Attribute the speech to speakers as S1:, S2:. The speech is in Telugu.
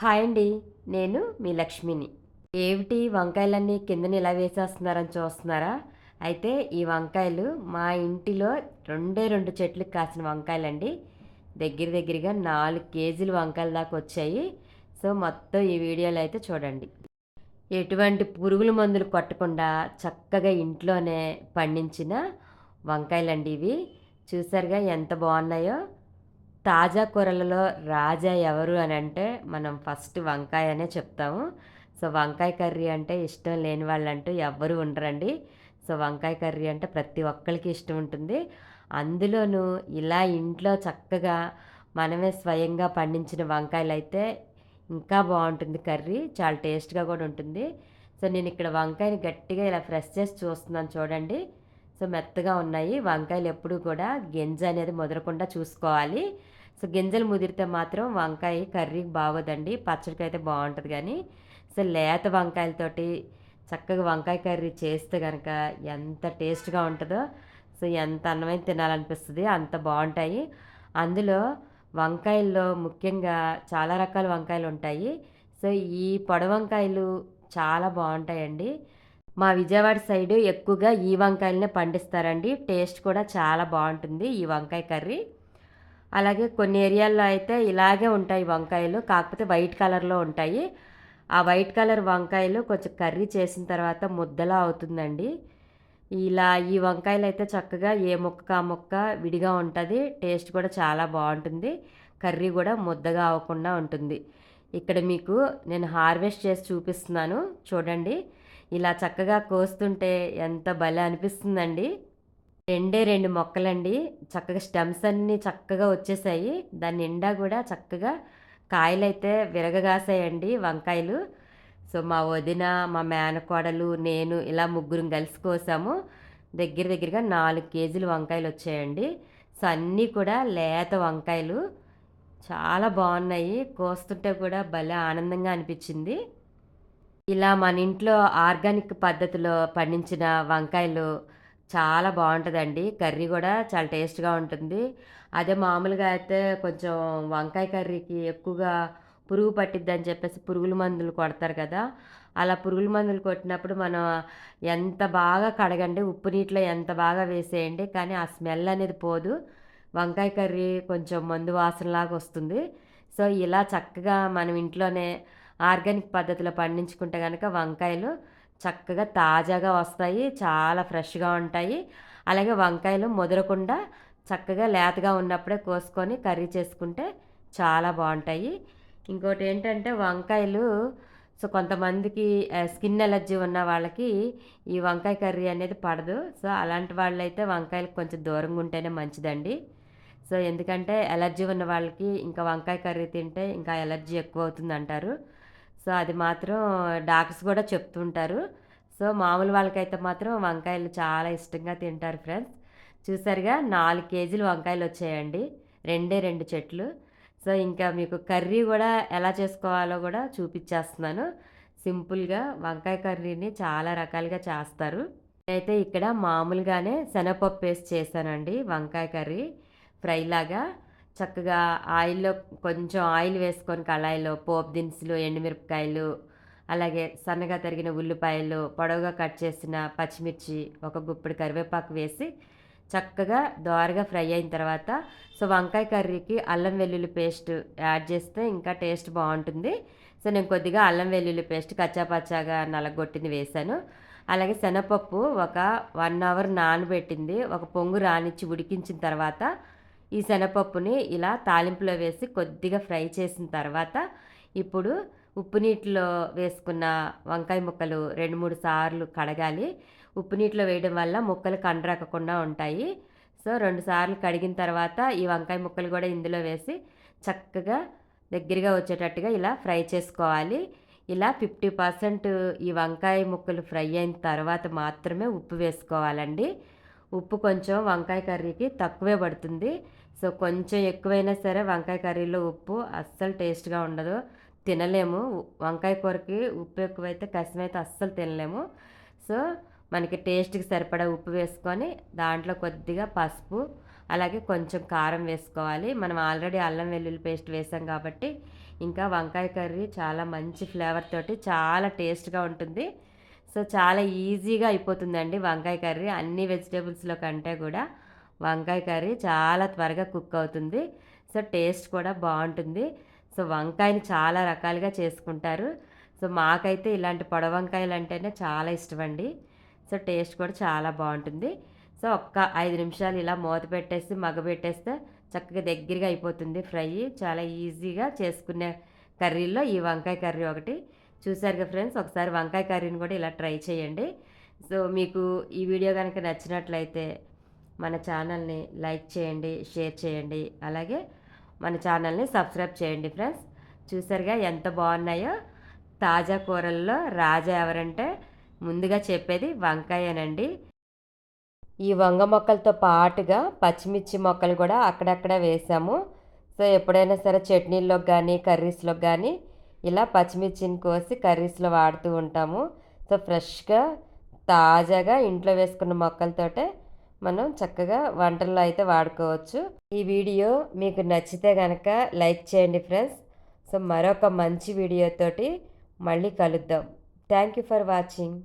S1: హాయ్ అండి నేను మీ లక్ష్మిని. ఏమిటి వంకాయలన్నీ కిందని ఇలా వేసేస్తున్నారని చూస్తున్నారా? అయితే ఈ వంకాయలు మా ఇంటిలో రెండే రెండు చెట్లకు కాసిన వంకాయలండి. దగ్గర దగ్గరగా నాలుగు కేజీలు వంకాయల దాకా వచ్చాయి. సో మొత్తం ఈ వీడియోలో అయితే చూడండి. ఎటువంటి పురుగుల మందులు కొట్టకుండా చక్కగా ఇంట్లోనే పండించిన వంకాయలండి ఇవి. చూసారుగా ఎంత బాగున్నాయో. తాజా కూరలలో రాజా ఎవరు అని అంటే మనం ఫస్ట్ వంకాయ అనే చెప్తాము. సో వంకాయ కర్రీ అంటే ఇష్టం లేని వాళ్ళంటూ ఎవ్వరు ఉండరండి. సో వంకాయ కర్రీ అంటే ప్రతి ఒక్కరికి ఇష్టం ఉంటుంది. అందులోనూ ఇలా ఇంట్లో చక్కగా మనమే స్వయంగా పండించిన వంకాయలు అయితే ఇంకా బాగుంటుంది కర్రీ. చాలా టేస్ట్గా కూడా ఉంటుంది. సో నేను ఇక్కడ వంకాయని గట్టిగా ఇలా ఫ్రెష్ చేసి చూస్తున్నాను చూడండి. సో మెత్తగా ఉన్నాయి. వంకాయలు ఎప్పుడూ కూడా గింజ అనేది ముదరకుండా చూసుకోవాలి. సో గింజలు ముదిరితే మాత్రం వంకాయ కర్రీ బాగోదండి. పచ్చడికి అయితే బాగుంటుంది కానీ సో లేత వంకాయలతోటి చక్కగా వంకాయ కర్రీ చేస్తే కనుక ఎంత టేస్ట్గా ఉంటుందో సో ఎంత అన్నమైన తినాలనిపిస్తుంది. అంత బాగుంటాయి. అందులో వంకాయల్లో ముఖ్యంగా చాలా రకాల వంకాయలు ఉంటాయి. సో ఈ పొడ వంకాయలు చాలా బాగుంటాయండి. మా విజయవాడ సైడు ఎక్కువగా ఈ వంకాయలనే పండిస్తారండి. టేస్ట్ కూడా చాలా బాగుంటుంది ఈ వంకాయ కర్రీ. అలాగే కొన్ని ఏరియాల్లో అయితే ఇలాగే ఉంటాయి వంకాయలు కాకపోతే వైట్ కలర్లో ఉంటాయి. ఆ వైట్ కలర్ వంకాయలు కొంచెం కర్రీ చేసిన తర్వాత ముద్దలా అవుతుందండి. ఇలా ఈ వంకాయలు అయితే చక్కగా ఏ ముక్క ఆ ముక్క విడిగా ఉంటుంది టేస్ట్ కూడా చాలా బాగుంటుంది కర్రీ కూడా ముద్దగా అవ్వకుండా ఉంటుంది. ఇక్కడ మీకు నేను హార్వెస్ట్ చేసి చూపిస్తున్నాను చూడండి. ఇలా చక్కగా కోస్తుంటే ఎంత భలే అనిపిస్తుందండి. రెండే రెండు మొక్కలండి. చక్కగా స్టెమ్స్ అన్నీ చక్కగా వచ్చేసాయి. దాని నిండా కూడా చక్కగా కాయలు అయితే విరగగాసాయండి వంకాయలు. సో మా వదిన మా మేనకోడలు నేను ఇలా ముగ్గురం కలిసి కోసాము. దగ్గర దగ్గరగా నాలుగు కేజీలు వంకాయలు వచ్చాయండి. సో అన్నీ కూడా లేత వంకాయలు. చాలా బాగున్నాయి. కోస్తుంటే కూడా భలే ఆనందంగా అనిపించింది. ఇలా మన ఇంట్లో ఆర్గానిక్ పద్ధతిలో పండించిన వంకాయలు చాలా బాగుంటుందండి. కర్రీ కూడా చాలా టేస్ట్గా ఉంటుంది. అదే మామూలుగా అయితే కొంచెం వంకాయ కర్రీకి ఎక్కువగా పురుగు పట్టిద్ది అని చెప్పేసి పురుగుల మందులు కొడతారు కదా. అలా పురుగుల మందులు కొట్టినప్పుడు మనం ఎంత బాగా కడగండి ఉప్పు నీటిలో ఎంత బాగా వేసేయండి కానీ ఆ స్మెల్ అనేది పోదు. వంకాయ కర్రీ కొంచెం మందు వాసనలాగా వస్తుంది. సో ఇలా చక్కగా మనం ఇంట్లోనే ఆర్గానిక్ పద్ధతిలో పండించుకుంటే కనుక వంకాయలు చక్కగా తాజాగా వస్తాయి చాలా ఫ్రెష్గా ఉంటాయి. అలాగే వంకాయలు ముదరకుండా చక్కగా లేతగా ఉన్నప్పుడే కోసుకొని కర్రీ చేసుకుంటే చాలా బాగుంటాయి. ఇంకోటి ఏంటంటే వంకాయలు సో కొంతమందికి స్కిన్ ఎలర్జీ ఉన్న వాళ్ళకి ఈ వంకాయ కర్రీ అనేది పడదు. సో అలాంటి వాళ్ళైతే వంకాయలకు కొంచెం దూరంగా ఉంటేనే మంచిదండి. సో ఎందుకంటే ఎలర్జీ ఉన్న వాళ్ళకి ఇంకా వంకాయ కర్రీ తింటే ఇంకా ఎలర్జీ ఎక్కువ అవుతుంది అంటారు సో అది మాత్రం డాక్టర్స్ కూడా చెప్తుంటారు. సో మామూలు వాళ్ళకైతే మాత్రం వంకాయలు చాలా ఇష్టంగా తింటారు ఫ్రెండ్స్. చూసారుగా నాలుగు కేజీలు వంకాయలు వచ్చాయండి. రెండే రెండు చెట్లు. సో ఇంకా మీకు కర్రీ కూడా ఎలా చేసుకోవాలో కూడా చూపించేస్తున్నాను. సింపుల్గా వంకాయ కర్రీని చాలా రకాలుగా చేస్తారు. అయితే ఇక్కడ మామూలుగానే శనగపప్పు వేసి చేశానండి వంకాయ కర్రీ ఫ్రైలాగా చక్కగా ఆయిల్లో కొంచెం ఆయిల్ వేసుకొని కళాయిలో పోపు దినుసులు ఎండుమిరపకాయలు అలాగే సన్నగా తరిగిన ఉల్లిపాయలు పొడవుగా కట్ చేసిన పచ్చిమిర్చి ఒక గుప్పిడి కరివేపాకు వేసి చక్కగా దోరగా ఫ్రై అయిన తర్వాత సో వంకాయ కర్రీకి అల్లం వెల్లుల్లి పేస్ట్ యాడ్ చేస్తే ఇంకా టేస్ట్ బాగుంటుంది. సో నేను కొద్దిగా అల్లం వెల్లుల్లి పేస్ట్ కచ్చాపచ్చాగా నలగొట్టింది వేశాను. అలాగే శనగపప్పు ఒక వన్ అవర్ నానబెట్టింది. ఒక పొంగు రానిచ్చి ఉడికించిన తర్వాత ఈ శనగపప్పుని ఇలా తాలింపులో వేసి కొద్దిగా ఫ్రై చేసిన తర్వాత ఇప్పుడు ఉప్పు నీటిలో వేసుకున్న వంకాయ ముక్కలు రెండు మూడు సార్లు కడగాలి. ఉప్పు నీటిలో వేయడం వల్ల ముక్కలు కండరకకుండా ఉంటాయి. సో రెండు సార్లు కడిగిన తర్వాత ఈ వంకాయ ముక్కలు కూడా ఇందులో వేసి చక్కగా దగ్గరగా వచ్చేటట్టుగా ఇలా ఫ్రై చేసుకోవాలి. ఇలా ఫిఫ్టీ పర్సెంట్ ఈ వంకాయ ముక్కలు ఫ్రై అయిన తర్వాత మాత్రమే ఉప్పు వేసుకోవాలండి. ఉప్పు కొంచెం వంకాయ కర్రీకి తక్కువే పడుతుంది. సో కొంచెం ఎక్కువైనా సరే వంకాయ కర్రీలో ఉప్పు అస్సలు టేస్ట్గా ఉండదు. తినలేము. వంకాయ కూరకి ఉప్పు ఎక్కువైతే కసిమైతే అస్సలు తినలేము. సో మనకి టేస్ట్కి సరిపడా ఉప్పు వేసుకొని దాంట్లో కొద్దిగా పసుపు అలాగే కొంచెం కారం వేసుకోవాలి. మనం ఆల్రెడీ అల్లం వెల్లుల్లి పేస్ట్ వేసాం కాబట్టి ఇంకా వంకాయ కర్రీ చాలా మంచి ఫ్లేవర్ తోటి చాలా టేస్ట్గా ఉంటుంది. సో చాలా ఈజీగా అయిపోతుందండి వంకాయ కర్రీ. అన్ని వెజిటేబుల్స్లో కంటే కూడా వంకాయ కర్రీ చాలా త్వరగా కుక్ అవుతుంది. సో టేస్ట్ కూడా బాగుంటుంది. సో వంకాయని చాలా రకాలుగా చేసుకుంటారు. సో మాకైతే ఇలాంటి పొడవంకాయలు అంటేనే చాలా ఇష్టం అండి సో టేస్ట్ కూడా చాలా బాగుంటుంది. సో ఒక్క ఐదు నిమిషాలు ఇలా మూత పెట్టేసి మగ్గబెట్టేస్తే చక్కగా దగ్గరగా అయిపోతుంది ఫ్రై. చాలా ఈజీగా చేసుకునే కర్రీల్లో ఈ వంకాయ కర్రీ ఒకటి. చూసారుగా ఫ్రెండ్స్ ఒకసారి వంకాయ కర్రీని కూడా ఇలా ట్రై చేయండి. సో మీకు ఈ వీడియో కనుక నచ్చినట్లయితే మన ఛానల్ని లైక్ చేయండి షేర్ చేయండి. అలాగే మన ఛానల్ని సబ్స్క్రైబ్ చేయండి ఫ్రెండ్స్. చూసారుగా ఎంత బాగున్నాయో? తాజా కూరల్లో రాజా ఎవరంటే ముందుగా చెప్పేది వంకాయనండి. ఈ వంగ మొక్కలతో పాటుగా పచ్చిమిర్చి మొక్కలు కూడా అక్కడక్కడ వేసాము. సో ఎప్పుడైనా సరే చట్నీల్లోకి కానీ కర్రీస్లోకి కానీ ఇలా పచ్చిమిర్చిని కోసి కర్రీస్లో వాడుతూ ఉంటాము. సో ఫ్రెష్గా తాజాగా ఇంట్లో వేసుకున్న మొక్కలతోటే మనం చక్కగా వంటల్లో అయితే వాడుకోవచ్చు. ఈ వీడియో మీకు నచ్చితే కనుక లైక్ చేయండి ఫ్రెండ్స్. సో మరొక మంచి వీడియోతోటి మళ్ళీ కలుద్దాం. Thank you for watching.